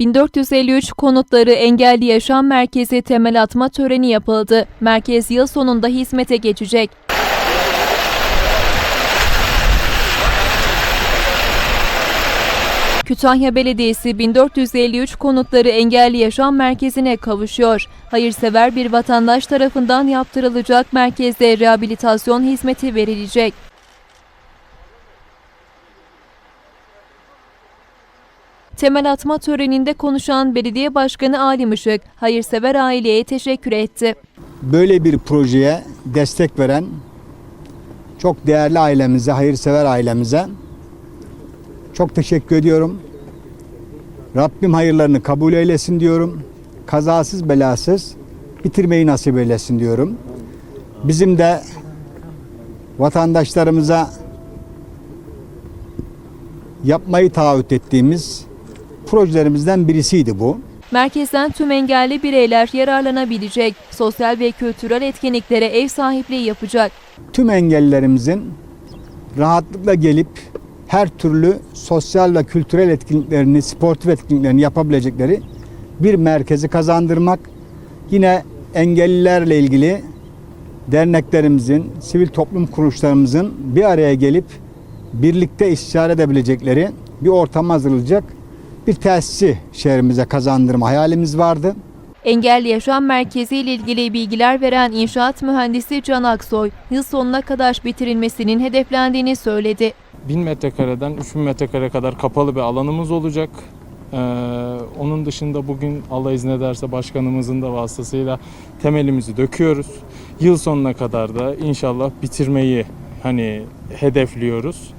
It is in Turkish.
1453 konutları engelli yaşam merkezi temel atma töreni yapıldı. Merkez yıl sonunda hizmete geçecek. Kütahya Belediyesi 1453 konutları engelli yaşam merkezine kavuşuyor. Hayırsever bir vatandaş tarafından yaptırılacak merkezde rehabilitasyon hizmeti verilecek. Temel atma töreninde konuşan Belediye Başkanı Ali Işık, hayırsever aileye teşekkür etti. böyle bir projeye destek veren çok değerli ailemize, hayırsever ailemize çok teşekkür ediyorum. Rabbim hayırlarını kabul eylesin diyorum. Kazasız belasız bitirmeyi nasip eylesin diyorum. Bizim de vatandaşlarımıza yapmayı taahhüt ettiğimiz projelerimizden birisiydi bu. Merkezden tüm engelli bireyler yararlanabilecek, sosyal ve kültürel etkinliklere ev sahipliği yapacak. tüm engellilerimizin rahatlıkla gelip her türlü sosyal ve kültürel etkinliklerini, sportif etkinliklerini yapabilecekleri bir merkezi kazandırmak. Yine engellilerle ilgili derneklerimizin, sivil toplum kuruluşlarımızın bir araya gelip birlikte istişare edebilecekleri bir ortam hazırlayacak bir tesisi şehrimize kazandırma hayalimiz vardı. Engelli Yaşam Merkezi ile ilgili bilgiler veren inşaat mühendisi Can Aksoy, yıl sonuna kadar bitirilmesinin hedeflendiğini söyledi. 1000 metrekareden 3000 metrekare kadar kapalı bir alanımız olacak. Ee, onun dışında bugün Allah iznederse başkanımızın da vasıtasıyla temelimizi döküyoruz. Yıl sonuna kadar da inşallah bitirmeyi hani hedefliyoruz.